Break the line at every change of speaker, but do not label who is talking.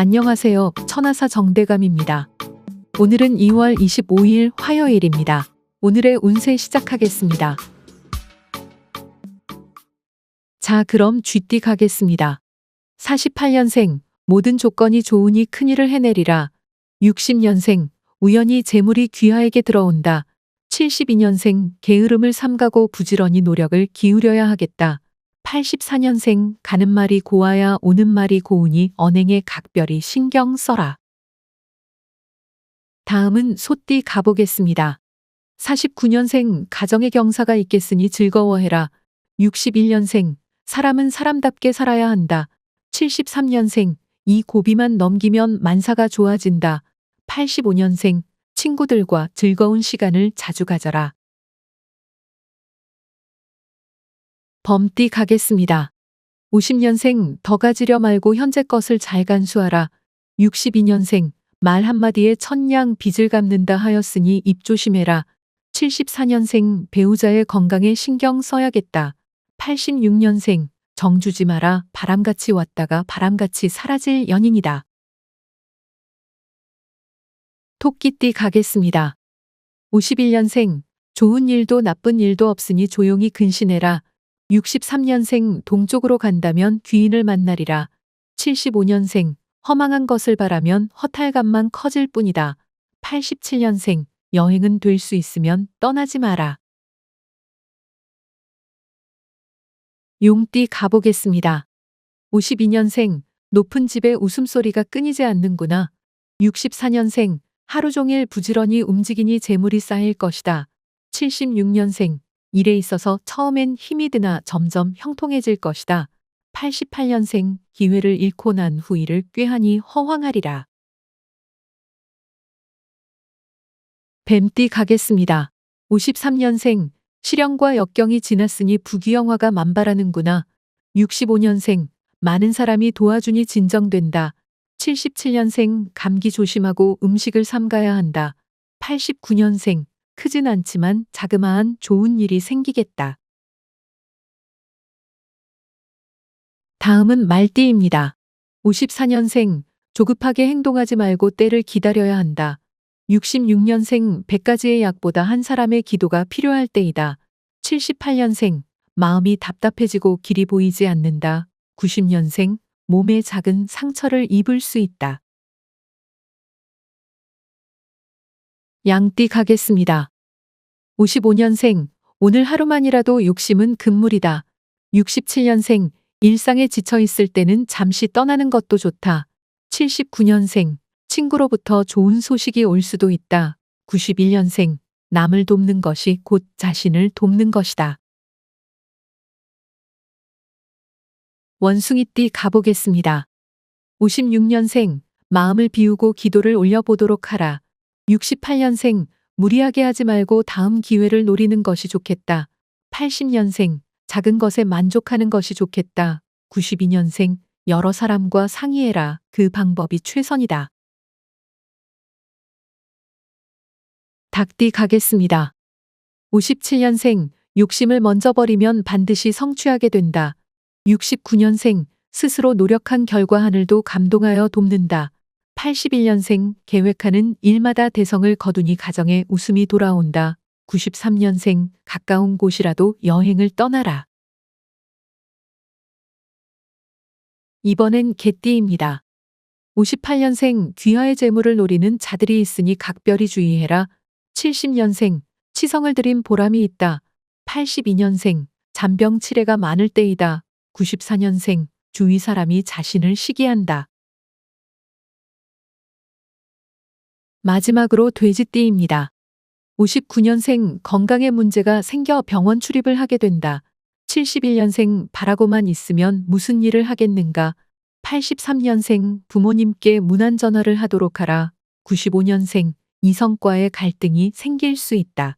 안녕하세요. 천하사 정대감입니다. 오늘은 2월 25일 화요일입니다. 오늘의 운세 시작하겠습니다. 자, 그럼 쥐띠 가겠습니다. 48년생, 모든 조건이 좋으니 큰일을 해내리라. 60년생, 우연히 재물이 귀하에게 들어온다. 72년생, 게으름을 삼가고 부지런히 노력을 기울여야 하겠다. 84년생, 가는 말이 고와야 오는 말이 고우니 언행에 각별히 신경 써라. 다음은 소띠 가보겠습니다. 49년생, 가정의 경사가 있겠으니 즐거워해라. 61년생, 사람은 사람답게 살아야 한다. 73년생, 이 고비만 넘기면 만사가 좋아진다. 85년생, 친구들과 즐거운 시간을 자주 가져라. 범띠 가겠습니다. 50년생, 더 가지려 말고 현재 것을 잘 간수하라. 62년생, 말 한마디에 천냥 빚을 갚는다 하였으니 입 조심해라. 74년생, 배우자의 건강에 신경 써야겠다. 86년생, 정주지 마라. 바람같이 왔다가 바람같이 사라질 연인이다. 토끼띠 가겠습니다. 51년생, 좋은 일도 나쁜 일도 없으니 조용히 근신해라. 63년생, 동쪽으로 간다면 귀인을 만나리라. 75년생, 허망한 것을 바라면 허탈감만 커질 뿐이다. 87년생, 여행은 될 수 있으면 떠나지 마라. 용띠 가보겠습니다. 52년생, 높은 집에 웃음소리가 끊이지 않는구나. 64년생, 하루 종일 부지런히 움직이니 재물이 쌓일 것이다. 76년생, 일에 있어서 처음엔 힘이 드나 점점 형통해질 것이다. 88년생, 기회를 잃고 난 후 일을 꾀하니 허황하리라. 뱀띠 가겠습니다. 53년생, 실형과 역경이 지났으니 부귀영화가 만발하는구나. 65년생, 많은 사람이 도와주니 진정된다. 77년생, 감기 조심하고 음식을 삼가야 한다. 89년생, 크진 않지만 자그마한 좋은 일이 생기겠다. 다음은 말띠입니다. 54년생, 조급하게 행동하지 말고 때를 기다려야 한다. 66년생, 100가지의 약보다 한 사람의 기도가 필요할 때이다. 78년생, 마음이 답답해지고 길이 보이지 않는다. 90년생, 몸에 작은 상처를 입을 수 있다. 양띠 가겠습니다. 55년생, 오늘 하루만이라도 욕심은 금물이다. 67년생, 일상에 지쳐 있을 때는 잠시 떠나는 것도 좋다. 79년생, 친구로부터 좋은 소식이 올 수도 있다. 91년생, 남을 돕는 것이 곧 자신을 돕는 것이다. 원숭이띠 가보겠습니다. 56년생, 마음을 비우고 기도를 올려보도록 하라. 68년생, 무리하게 하지 말고 다음 기회를 노리는 것이 좋겠다. 80년생, 작은 것에 만족하는 것이 좋겠다. 92년생, 여러 사람과 상의해라. 그 방법이 최선이다. 닭띠 가겠습니다. 57년생, 욕심을 먼저 버리면 반드시 성취하게 된다. 69년생, 스스로 노력한 결과 하늘도 감동하여 돕는다. 81년생, 계획하는 일마다 대성을 거두니 가정에 웃음이 돌아온다. 93년생, 가까운 곳이라도 여행을 떠나라. 이번엔 개띠입니다. 58년생, 귀하의 재물을 노리는 자들이 있으니 각별히 주의해라. 70년생, 치성을 들인 보람이 있다. 82년생, 잔병 치레가 많을 때이다. 94년생, 주위 사람이 자신을 시기한다. 마지막으로 돼지띠입니다. 59년생 건강에 문제가 생겨 병원 출입을 하게 된다. 71년생 바라고만 있으면 무슨 일을 하겠는가. 83년생 부모님께 문안 전화를 하도록 하라. 95년생 이성과의 갈등이 생길 수 있다.